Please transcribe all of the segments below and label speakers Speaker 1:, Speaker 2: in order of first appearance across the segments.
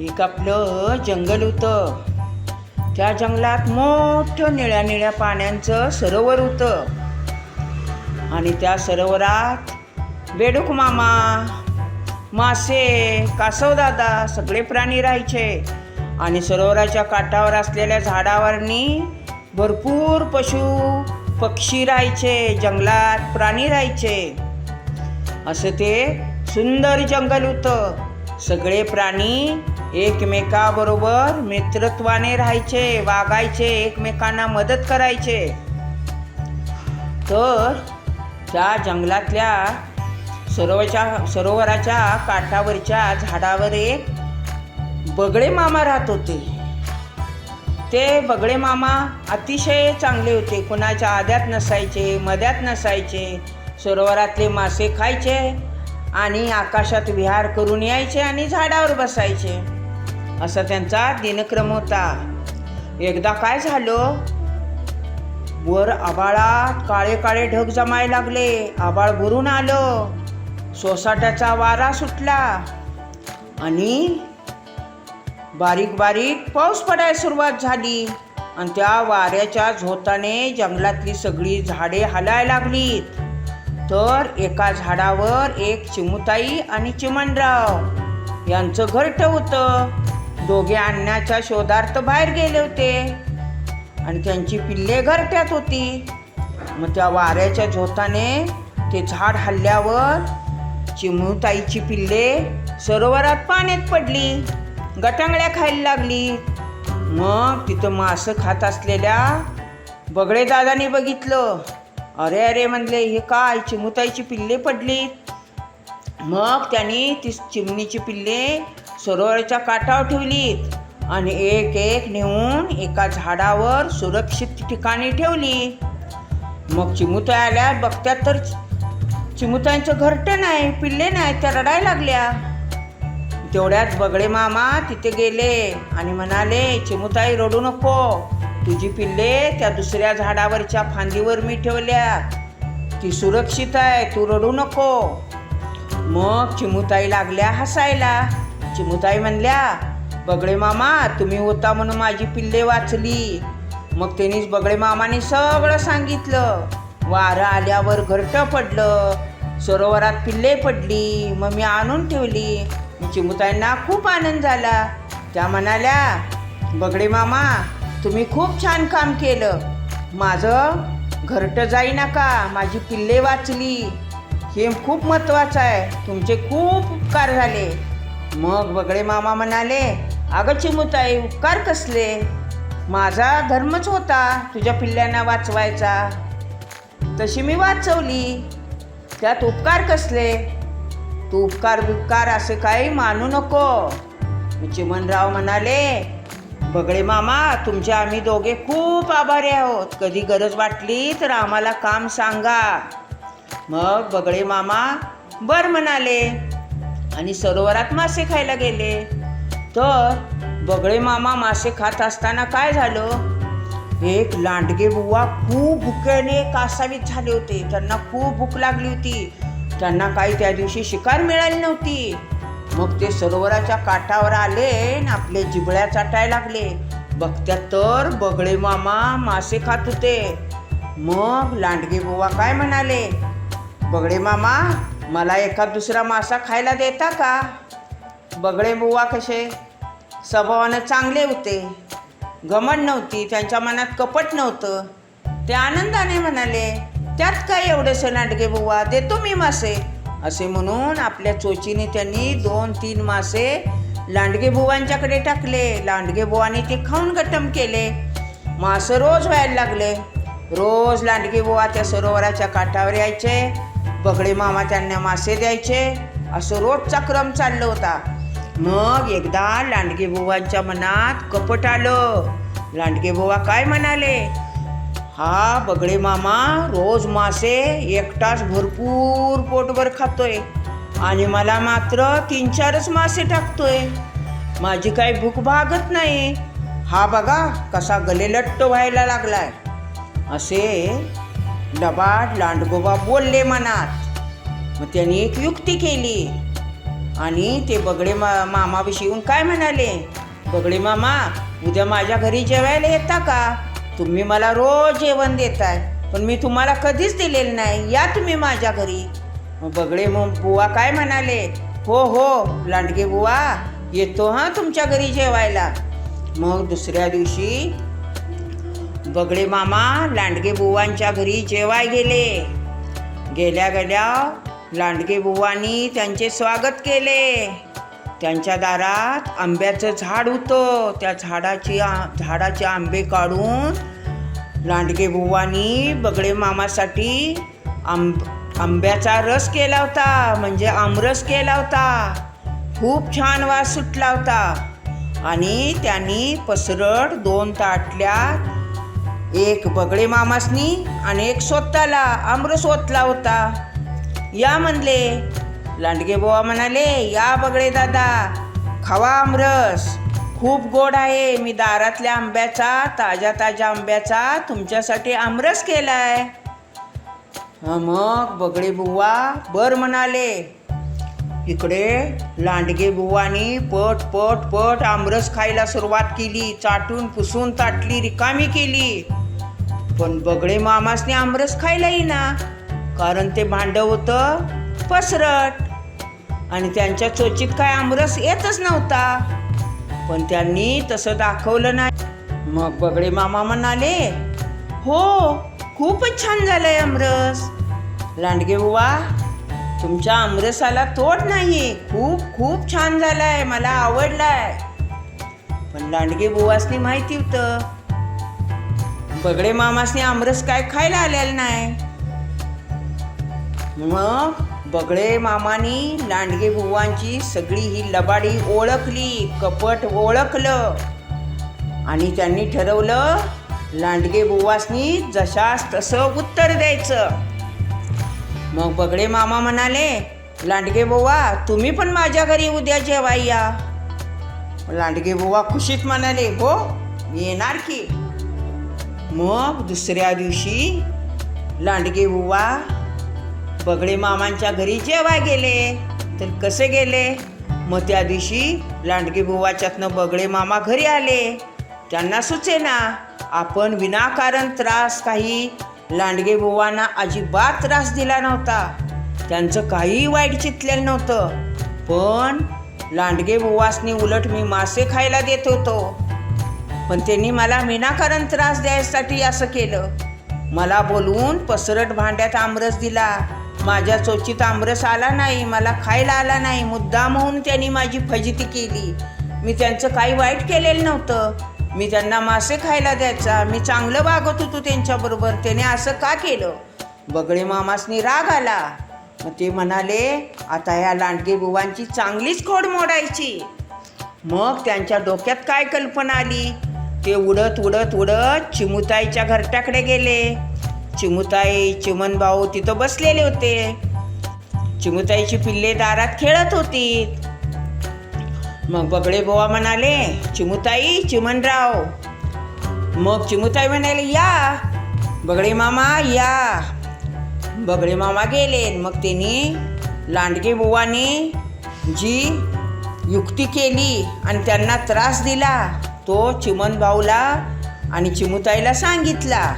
Speaker 1: एक आपलं जंगल होतं. त्या जंगलात मोठं निळ्या निळ्या पाण्याचं सरोवर होतं. आणि त्या सरोवरात बेडूक मामा मासे कासवदादा सगळे प्राणी राहायचे. आणि सरोवराच्या काठावर असलेल्या झाडावरनी भरपूर पशु पक्षी राहायचे जंगलात प्राणी राहायचे. असं ते सुंदर जंगल होतं. सगळे प्राणी एकमेकाबरोबर मित्रत्वाने राहायचे वागायचे एकमेकांना मदत करायचे. तर त्या जंगलातल्या सरोवरच्या सरोवराच्या काठावरच्या झाडावर एक बगळे मामा राहत होते. ते बगळे मामा अतिशय चांगले होते. कुणाच्या आद्यात नसायचे मध्यात नसायचे सरोवरातले मासे खायचे आणि आकाशात विहार करून यायचे आणि झाडावर बसायचे. असा त्यांचा दिनक्रम होता एकदा काय झालं? वर आबाळात काळे काळे ढग जमायला लागले. आबाळ भरून आलं. सोसाट्याचा वारा सुटला. आणि बारीक बारीक पाऊस पडायला सुरुवात झाली. आणि त्या वाऱ्याच्या झोताने जंगलातली सगळी झाडे हलायला लागलीत. तर एका झाडावर एक चिमुताई आणि चिमणराव यांचं घरटं होतं. दोघे आणण्याच्या शोधार्थ बाहेर गेले होते. आणि त्यांची पिल्ले घरट्यात होती. मग त्या वाऱ्याच्या झोताने ते झाड हल्ल्यावर चिमुताईची पिल्ले सरोवरात पाण्यात पडली. गटांगळ्या खायला लागली. मग तिथं मासं खात असलेल्या बगळे दादाने बघितलं. अरे अरे म्हणले हे काय? चिमुताईची पिल्ले पडली मग त्यांनी ती चिमणीची पिल्ले सरोवराच्या काठावर ठेवलीत आणि एक एक नेऊन एका झाडावर सुरक्षित ठिकाणी ठेवली. मग चिमुत्या आल्या बघत्यात तर चिमुताईंचं घरटं नाही पिल्ले नाही त्या रडायला लागल्या. तेवढ्यात बगळे मामा तिथे गेले आणि म्हणाले चिमुताई रडू नको. तुझी पिल्ले त्या दुसऱ्या झाडावरच्या फांदीवर मी ठेवल्या ती सुरक्षित आहे तू रडू नको. मग चिमुताई लागल्या हसायला. चिमुताई म्हणल्या बगडे मामा तुम्ही होता म्हणून माझी पिल्ले वाचली. मग त्यांनीच बगडे मामाने सगळं सांगितलं. वारं आल्यावर घरटं पडलं सरोवरात पिल्ले पडली मग मी आणून ठेवली. चिमुताईंना खूप आनंद झाला. त्या म्हणाल्या बगडे मामा तुम्ही खूप छान काम केलं. माझं घरटं जाई नका माझी पिल्ले वाचली. हे खूप महत्त्वाचं आहे. तुमचे खूप उपकार झाले. मग बगडे मामा म्हणाले अगं चिमुताई उपकार कसले? माझा धर्मच होता तुझ्या पिल्ल्यांना वाचवायचा. तशी मी वाचवली. त्यात उपकार कसले? तू उपकार बिपकार असे काही मानू नको. चिमनराव म्हणाले बगळे मामा तुमचे आम्ही दोघे खूप आभारी आहोत. कधी गरज वाटली तर आम्हाला काम सांगा. मग बगळे मामा बर म्हणाले आणि सरोवरात मासे खायला गेले. तर बगळे मामा मासे खात असताना काय झालं? एक लांडगे बुवा खूप भुक्याने कासावीत झाले होते. त्यांना खूप भूक लागली होती. त्यांना काही त्या दिवशी शिकार मिळाली नव्हती. मग ते सरोवराच्या काठावर आले आणि आपले जिबळ्या चाटायला लागले. बघत्या तर बगळे मामा मासे खात होते. मग लांडगे बुवा काय म्हणाले? बगळे मामा मला एका दुसरा मासा खायला देता का? बगळे बुवा कसे? स्वभावानं चांगले होते. घमंड नव्हती त्यांच्या मनात कपट नव्हतं. ते आनंदाने म्हणाले त्यात काय एवढंसं लांडगे बुवा? देतो मी मासे. असे म्हणून आपल्या चोचीने त्यांनी दोन तीन मासे लांडगे बुवांच्याकडे टाकले. लांडगे बुवाने ते खाऊन गटम केले. मासं रोज व्हायला लागले. रोज लांडगे बुवा त्या सरोवराच्या काठावर यायचे. बगडे मामा त्यांना मासे द्यायचे. असं रोजचा क्रम चालला होता. मग एकदा लांडगे बुवांच्या मनात कपट आलं. लांडगे बुवा काय म्हणाले? हा बगडे मामा रोज मासे एकटाच भरपूर पोटभर खातोय आणि मला मात्र तीन चारच मासे टाकतोय. माझी काही भूक भागत नाही. हा बघा कसा गलेलट्ट व्हायला लागलाय. असे लबाड लांडगोबा बोलले मनात. मग त्यांनी एक युक्ती केली. आणि ते बगडे मा मामाविषयी येऊन काय म्हणाले? बगडे मामा उद्या माझ्या घरी जेवायला येता का? तुम्ही मला रोज जेवण देताय पण मी तुम्हाला कधीच दिलेलं नाही. या तुम्ही माझ्या घरी. मग बगडे मग बुवा काय म्हणाले? हो हो लांडगे बुवा येतो हां तुमच्या घरी जेवायला. मग दुसऱ्या दिवशी बगडे मामा लांडगे बुवांच्या घरी जेवाय गेले. गेल्या गेल्या लांडगे बुवांनी त्यांचे स्वागत केले. त्यांच्या दारात आंब्याचं झाड होतं. त्या झाडाची आ- झाडाचे आंबे काढून लांडगे बुवांनी बगडे मामासाठी आंब आंब्याचा रस केला होता. म्हणजे आमरस केला होता. खूप छान वास सुटला होता. आणि त्यांनी पसरट दोन ताटल्या एक बगडे मामासनी आणि एक स्वतःला आमरस ओतला होता. या म्हणले लांडगे बुवा म्हणाले या बगडे दादा खावा आमरस खूप गोड आहे. मी दारातल्या आंब्याचा ताज्या ताज्या आंब्याचा तुमच्यासाठी आमरस केलाय. मग बगडे बुवा बर म्हणाले इकडे लांडगे बुवानी पट पट पट आमरस खायला सुरुवात केली. चाटून पुसून ताटली रिकामी केली. पण बगडे मामासने आमरस खायला येईना कारण ते भांड होतं पसरट. आणि त्यांच्या चोचीत काय आमरस येतच नव्हता. पण त्यांनी तसं दाखवलं नाही. मग बगडे मामा म्हणाले हो खूपच छान झालंय आमरस. लांडगे बुवा तुमच्या आमरसाला तोड नाही खूप खूप छान झालाय मला आवडलाय. पण लांडगे बुवासनी माहिती होतं बगडे मामासनी आमरस काय खायला आलेलं नाही. मग बगडे मामानी लांडगे बुवांची सगळी ही लबाडी ओळखली कपट ओळखलं. आणि त्यांनी ठरवलं लांडगे बुवासनी जशास तसं उत्तर द्यायचं. मग बगडे मामा म्हणाले लांडगे बुवा तुम्ही पण माझ्या घरी उद्या जेवाय या. लांडगे बुवा खुशीत म्हणाले हो येणार की. मग दुसऱ्या दिवशी लांडगे बुवा बगडे मामांच्या घरी जेवाय गेले. तर कसे गेले? मग त्या दिवशी लांडगे बुवाच्यातनं बगडे मामा घरी आले. त्यांना सुचेना आपण विनाकारण त्रास काही लांडगे बुवांना अजिबात त्रास दिला नव्हता. त्यांचं काही वाईट चितलेलं नव्हतं. पण लांडगे बुवासनी उलट मी मासे खायला देत होतो. पण त्यांनी मला विनाकारण त्रास द्यायसाठी असं केलं. मला बोलवून पसरट भांड्यात आमरस दिला. माझ्या चोचीत आमरस आला नाही मला खायला आला नाही मुद्दाम होऊन त्यांनी माझी फजिती केली. मी त्यांचं काही वाईट केलेलं नव्हतं. मी त्यांना मासे खायला द्यायचा. मी चांगलं वागत होतो त्यांच्याबरोबर. त्याने असं का केलं? बगळे मामासनी राग आला. मग ते म्हणाले आता या लांडगे बुवांची चांगलीच खोड मोडायची. मग त्यांच्या डोक्यात काय कल्पना आली? ते उडत उडत उडत चिमुताईच्या घरट्याकडे गेले. चिमुताई चिमन भाऊ तिथं बसलेले होते. चिमुताईची पिल्ले दारात खेळत होती. मग बगडे बोवा म्हणाले चिमुताई चिमनराव. मग चिमुताई म्हणाले या. बगडे मामा या. बगडे मामा गेले. मग त्यांनी लांडगे बुवाने जी युक्ती केली आणि त्यांना त्रास दिला. तो चिमन भाऊला आणि चिमुताईला सांगितला.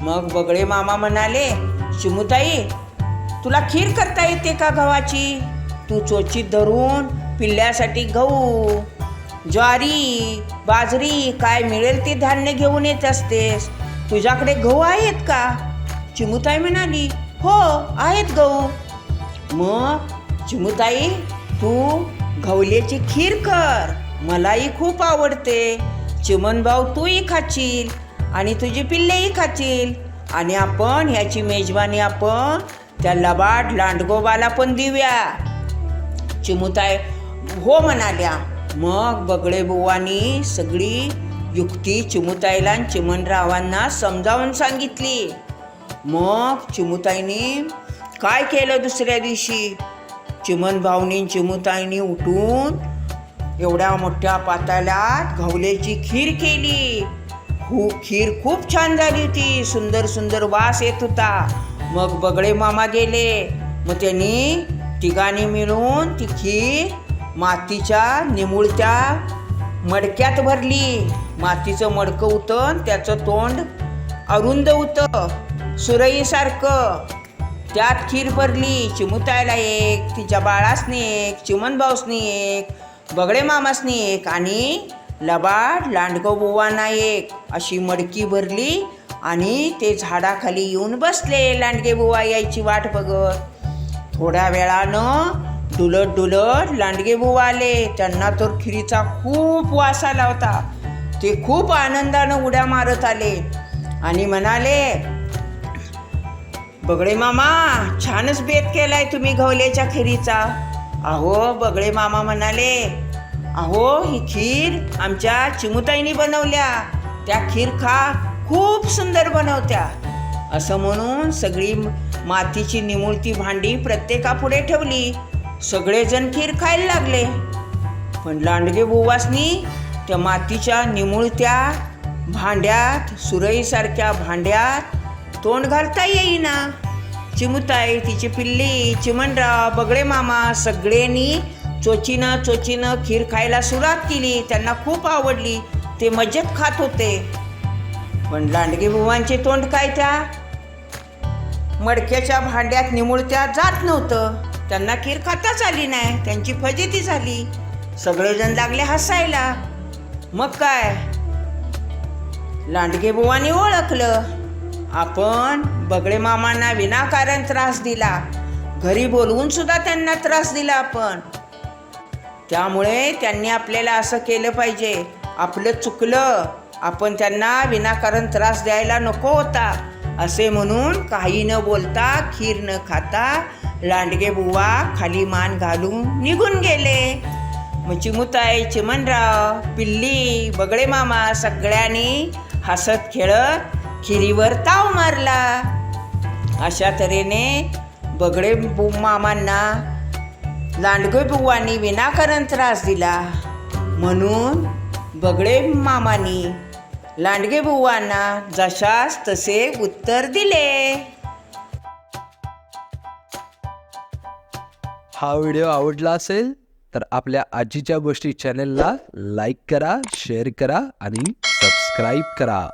Speaker 1: मग बगळे मामा म्हणाले चिमुताई तुला खीर करता येते का गव्हाची? तू चोचीत धरून पिल्ल्यासाठी गहू ज्वारी बाजरी काय मिळेल ते धान्य घेऊन येत असतेस. तुझ्याकडे गहू आहेत का? चिमुताई म्हणाली हो आहेत गहू. मग चिमुताई तू गवल्याची खीर कर. मलाही खूप आवडते. चिमन भाऊ तूही खाशील आणि तुझी पिल्लेही खाशील आणि आपण ह्याची मेजवानी आपण त्या लबाड लांडगोबाला पण देऊया. चिमुताई हो म्हणाल्या. मग बगळे बुवानी सगळी युक्ती चिमुताईला आणि चिमनरावांना समजावून सांगितली. मग चिमुताईनी काय केलं दुसऱ्या दिवशी? चिमन भाऊनी चिमुताईनी उठून एवढ्या मोठ्या पाताल्यात घवलेची खीर केली. खूप खीर खूप छान झाली होती. सुंदर सुंदर वास येत होता. मग बगळे मामा गेले. मग त्यांनी तिघांनी मिळून ती खीर मातीच्या निमुळत्या मडक्यात भरली. मातीचं मडकं होतं त्याचं तोंड अरुंद होतं. सुरईसारखं. त्यात खीर भरली. चिमुतायला एक तिच्या बाळासनी एक चिमन भाऊसनी एक बगडे मामासनी एक आणि लबाड लांडगो बुवांना एक. अशी मडकी भरली आणि ते झाडाखाली येऊन बसले. लांडगे बुवा यायची वाट बघत. थोड्या वेळानं डुलत डुलत लांडगे बुवा आले. त्यांना तर खिरीचा खूप वास आला होता. ते खूप आनंदानं उड्या मारत आले आणि म्हणाले बगडे मामा छानच बेत केलाय तुम्ही गवल्याच्या खिरीचा. अहो बगळे मामा म्हणाले अहो ही खीर आमच्या चिमुताईनी बनवल्या. त्या खीर खा खूप सुंदर बनवत्या. असं म्हणून सगळी मातीची निमुळती भांडी प्रत्येकापुढे ठेवली. सगळेजण खीर खायला लागले. पण लांडगे बुवासनी त्या मातीच्या निमुळत्या भांड्यात सुरईसारख्या भांड्यात तोंड घालता येईना. चिमुताई तिची पिल्ली चिमणराव बगडे मामा सगळ्यांनी चोचीनं चोचीनं खीर खायला सुरुवात केली. त्यांना खूप आवडली. ते मजेत खात होते. पण लांडगे बुवांचे तोंड काय त्या? मडक्याच्या भांड्यात निमुळत्या जात नव्हतं. त्यांना खीर खाताच आली नाही. त्यांची फजिती झाली. सगळेजण लागले हसायला. मग काय? लांडगे बुवानी ओळखलं. आपण बगडे मामांना विनाकारण त्रास दिला. घरी बोलवून सुद्धा त्यांना त्रास दिला आपण. त्यामुळे त्यांनी आपल्याला असं केलं पाहिजे. आपलं चुकलं. आपण त्यांना विनाकारण त्रास द्यायला नको होता. असे म्हणून काही न बोलता खीर न खाता लांडगे बुवा खाली मान घालून निघून गेले. मग चिमुताई चिमणराव पिल्ली बगळे मामा सगळ्यांनी हसत खेळत खिरीवर ताव मारला. अशा तऱ्हेने बगडे बु मामांना लांडगे बुवांनी विनाकारण त्रास दिला. म्हणून बगडे मामांनी लांडगे बुवांना जशास तसे उत्तर दिले.
Speaker 2: हा व्हिडिओ आवडला असेल तर आपल्या आजीच्या गोष्टी चॅनेलला लाईक करा शेअर करा आणि सबस्क्राईब करा.